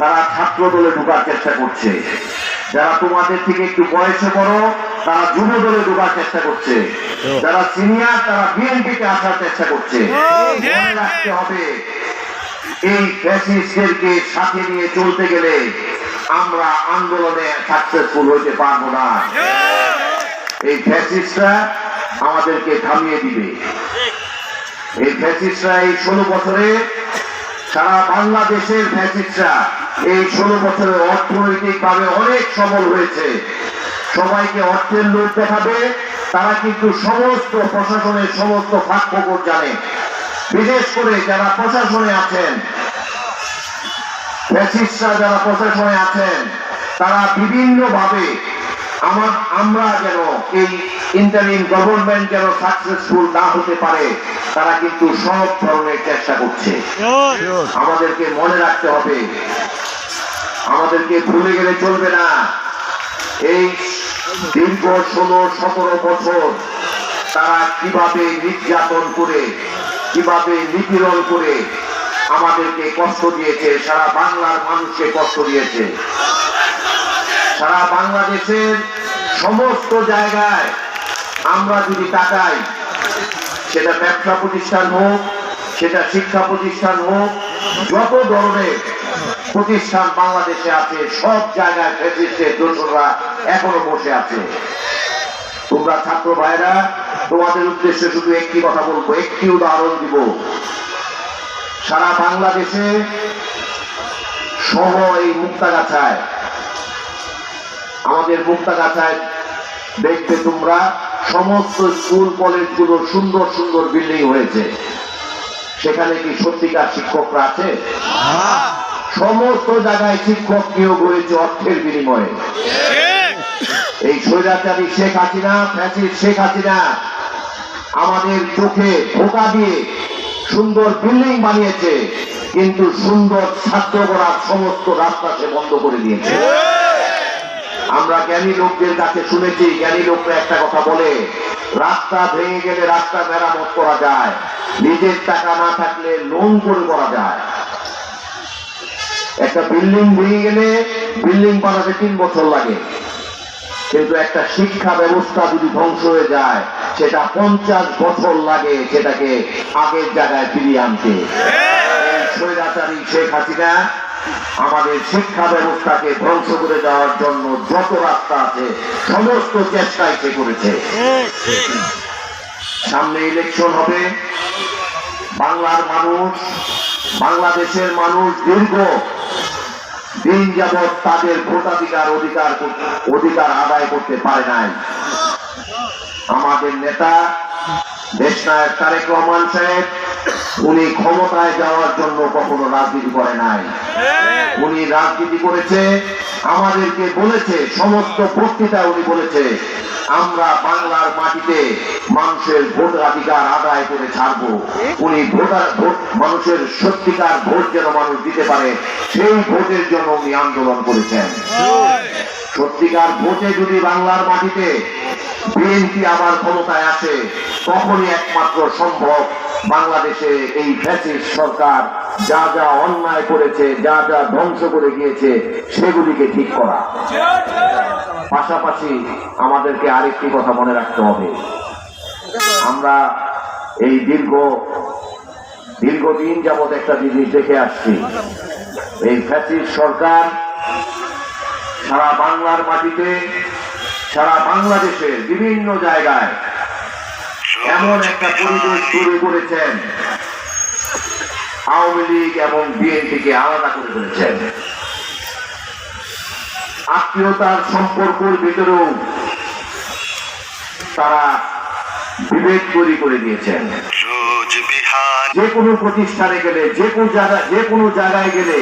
তারা ছাত্র দলে ঢোকার চেষ্টা করছে। যারা তোমাদের থেকে একটু বয়সে বড় তারা যুব দলে ঢোকার চেষ্টা করছে। যারা সিনিয়র তারা বিএনপিতে আসার চেষ্টা করছে। মনে রাখতে হবে। এই ফ্যাসিস্টদেরকে সাথে নিয়ে চলতে গেলে আমরা আন্দোলনে সাকসেসফুল হইতে পারব না। এই ফ্যাসিস্টরা আমাদেরকে থামিয়ে দিবে। এই ফ্যাসিস্টরা এই ষোলো বছরে সারা বাংলাদেশের ফ্যাসিস্টরা এই ষোলো বছরে অর্থনৈতিক ভাবে অনেক সবল হয়েছে। সবাইকে অর্থের লোক দেখাবে তারা কিন্তু সমস্ত প্রশাসনের সমস্ত ফাঁক ফোকর জানে। বিশেষ করে যারা প্রশাসনে আছেন ফ্যাসিস্টরা যারা প্রশাসনে আছেন তারা বিভিন্ন ভাবে আমার আমরা যেন এই ইন্টারিম গভর্নমেন্ট যেন সাকসেসফুল না হতে পারে তারা কিন্তু সব ধরনের চেষ্টা করছে। আমাদেরকে মনে রাখতে হবে আমাদেরকে ভুলে গেলে চলবে না। এই দীর্ঘ ষোলো, সতেরো বছর তারা কীভাবে নির্যাতন করে, কীভাবে নিপীড়ন করে আমাদেরকে কষ্ট দিয়েছে, সারা বাংলার মানুষকে কষ্ট দিয়েছে। সারা বাংলাদেশের সমস্ত জায়গায় আমরা যদি তাকাই, সেটা ব্যবসা প্রতিষ্ঠান হোক, সেটা শিক্ষা প্রতিষ্ঠান হোক, যত ধরনের প্রতিষ্ঠান বাংলাদেশে আছে, সব জায়গায় ফেসিস্টের দোসররা এখনও বসে আছে। তোমরা ছাত্র ভাইরা তোমাদের উদ্দেশ্যে শুধু একটি কথা বলব, একটি উদাহরণ দিব। সারা বাংলাদেশে সহ এই মুক্তাগাছায়, আমাদের মুক্তাগাছায় দেখবে তোমরা, সমস্ত স্কুল, কলেজগুলো সুন্দর সুন্দর বিল্ডিং হয়েছে। সেখানে কি সত্যিকার শিক্ষকরা আছে? সমস্ত জায়গায় শিক্ষক নিয়োগ হয়েছে অর্থের বিনিময়ে। এই স্বৈরাচারী শেখ হাসিনা, ফ্যাসিস্ট শেখ হাসিনা আমাদের চোখে ধোকা দিয়ে সুন্দর বিল্ডিং বানিয়েছে, কিন্তু সুন্দর ছাত্র করার সমস্ত রাস্তা সে বন্ধ করে দিয়েছে। আমরা জ্ঞানী লোকদের কাছে শুনেছি, জ্ঞানী লোকরা একটা কথা বলে, রাস্তা ভেঙে গেলে রাস্তা মেরামত করা যায়, নিজের টাকা না থাকলে লোন করে করা যায়। একটা বিল্ডিং ভেঙে গেলে বিল্ডিং বানাতে তিন বছর লাগে। কিন্তু একটা শিক্ষা ব্যবস্থা যদি ধ্বংস হয়ে যায়, সেটা পঞ্চাশ বছর লাগে সেটাকে আগের জায়গায় ফিরিয়ে আনতে। শেখ হাসিনা আমাদের শিক্ষা ব্যবস্থাকে ধ্বংস করে দেওয়ার জন্য যত রাস্তা আছে, সমস্ত চেষ্টাই সে করেছে। সামনে ইলেকশন হবে। বাংলার মানুষ, বাংলাদেশের মানুষ দীর্ঘ দিন যাবৎ তাদের ভোটাধিকার অধিকার অধিকার আদায় করতে পারে নাই। আমাদের নেতা দেশ দেশনায়ক তারেক রহমান সাহেব, উনি ক্ষমতায় যাওয়ার জন্য কখনো রাজনীতি করে নাই। উনি রাজনীতি করেছে, আমাদেরকে বলেছে, সমস্ত বক্তৃতা উনি বলেছে আমরা বাংলার মাটিতে মানুষের ভোটাধিকার আদায় করে ছাড়বো। উনি ভোটার ভোট, মানুষের সত্যিকার ভোট যেন মানুষ দিতে পারে, সেই ভোটের জন্য উনি আন্দোলন করেছেন। সত্যিকার ভোটে যদি বাংলার মাটিতে বিএনপি আবার ক্ষমতায় আসে, তখনই একমাত্র সম্ভব বাংলাদেশে এই ফ্যাসিস্ট সরকার যা যা অন্যায় করেছে, যা যা ধ্বংস করে গিয়েছে, সেগুলিকে ঠিক করা। পাশাপাশি আমাদেরকে আরেকটি কথা মনে রাখতে হবে। আমরা এই দীর্ঘ, দীর্ঘদিন যাবৎ একটা জিনিস দেখে আসছি। এই ফ্যাসিস্ট সরকার সারা বাংলার মাটিতে, সারা বাংলাদেশের বিভিন্ন জায়গায় এমন একটা পরিবেশ তৈরি করেছেন। আওয়ামী লীগ এবং বিএনপিকে আলাদা করে ফেলেছেন। আত্মীয়তার সম্পর্কের ভিতরেও তারা বিবেক তৈরি করে দিয়েছেন। যে কোনো প্রতিষ্ঠানে গেলে যে কোনো জায়গায় যে কোনো জায়গায় গেলে